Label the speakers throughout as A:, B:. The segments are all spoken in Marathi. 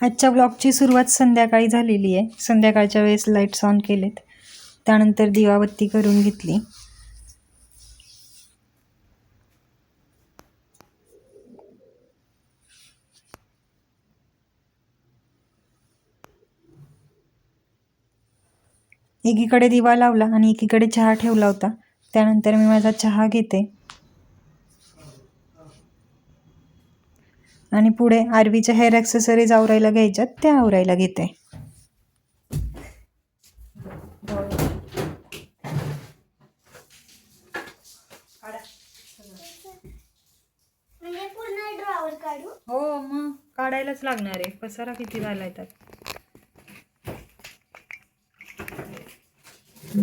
A: आजच्या ब्लॉगची सुरुवात संध्याकाळी झालेली आहे. संध्याकाळच्या वेळेस लाईट्स ऑन केलेत. त्यानंतर दिवाबत्ती करून घेतली. एकीकडे दिवा लावला आणि एकीकडे चहा ठेवला होता. त्यानंतर मी माझा चहा घेते. आणि पुढे आरवीच्या हेअर ॲक्सेसरीज आवरायला घ्यायच्यात त्या आवरायला घेते.
B: म्हणजे पूर्ण ड्रॉवर काढू.
A: हो मग काढायलाच लागणार आहे. पसारा किती झालाय त्यात
B: हा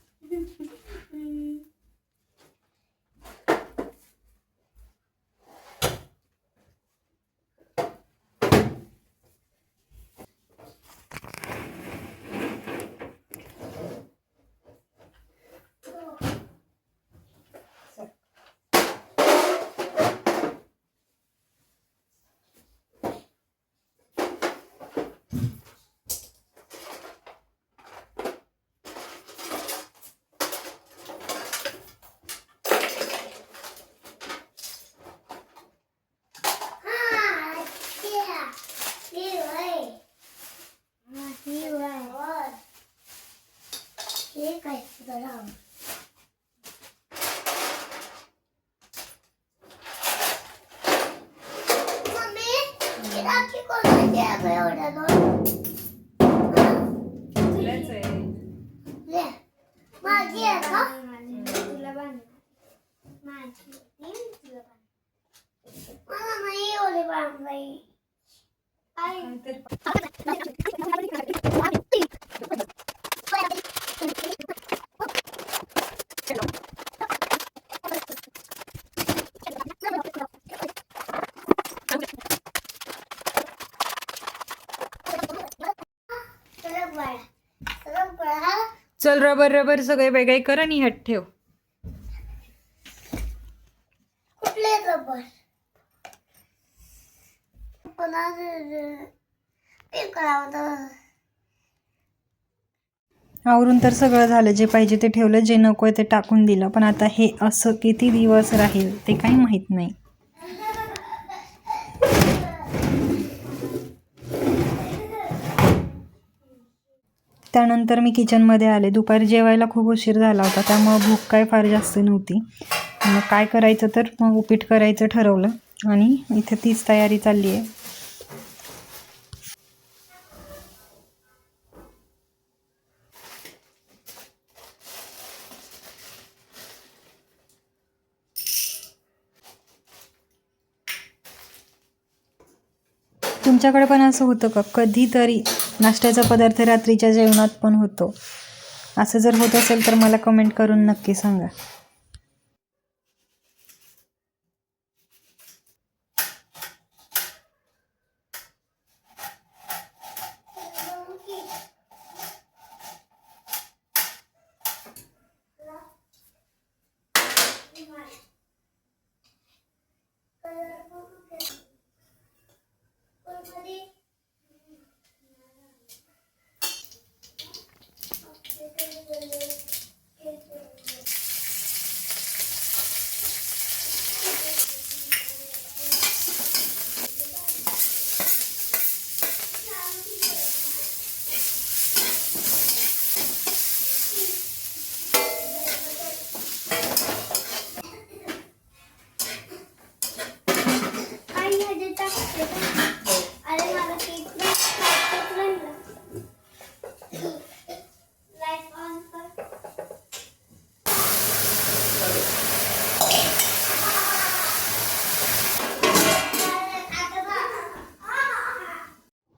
B: माझी आहे का तुला बांध माझी तुला बांध मला नाही एवढे बांधाई
A: चल रबर रबर सगळे वेगळे कर आणि हट ठेव.
B: कुठले रबर?
A: आवरून तर सगळं झालं. जे पाहिजे ते ठेवलं. जे नको आहे ते टाकून दिलं. पण आता हे असं किती दिवस राहील ते काही माहीत नाही. त्यानंतर मी किचनमध्ये आले. दुपारी जेवायला खूप उशीर झाला होता त्यामुळं भूक काय फार जास्त नव्हती. मग काय करायचं तर मग उपीट करायचं ठरवलं. आणि इथे तीच तयारी चालली आहे. तुमच्याकडे पण असं होतं का? कधीतरी नाश्त्याचा पदार्थ रात्रीच्या जेवणात पण होतो. असं जर होत असेल तर मला कमेंट करून नक्की सांगा.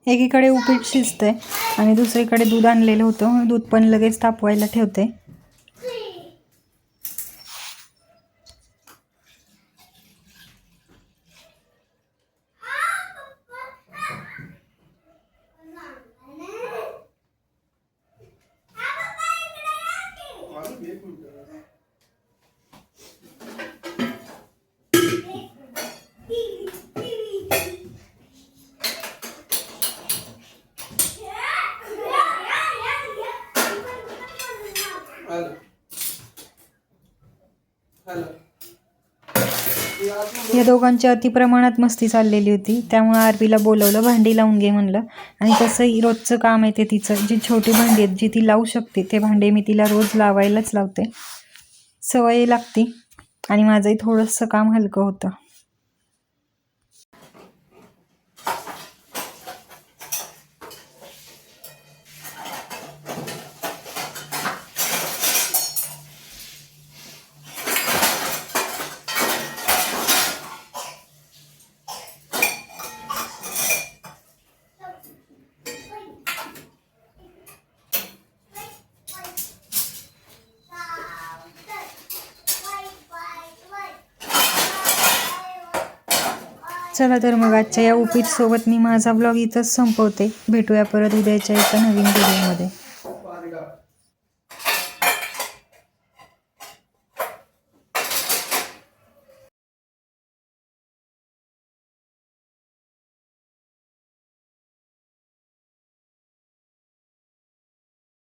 A: एकीकडे उपीट शिजतंय आणि दुसरीकडे दूध आणलेलं होतं. दूध पण लगेच तापवायला ठेवते या दोघांची अतिप्रमाणात मस्ती चाललेली होती. त्यामुळे आरबीला बोलवलं भांडी लावून घे म्हणलं. आणि तसंही रोजचं काम आहे ते तिचं. जी छोटी भांडी आहेत जी ती लावू शकते ते भांडे मी तिला रोज लावायलाच लावते. सवय लागते आणि माझंही थोडंसं काम हलकं होतं. चला तर मग आजच्या या उपीटसोबत मी माझा ब्लॉग इथंच संपवते. भेटूया परत उद्याच्या एका नवीन व्हिडिओमध्ये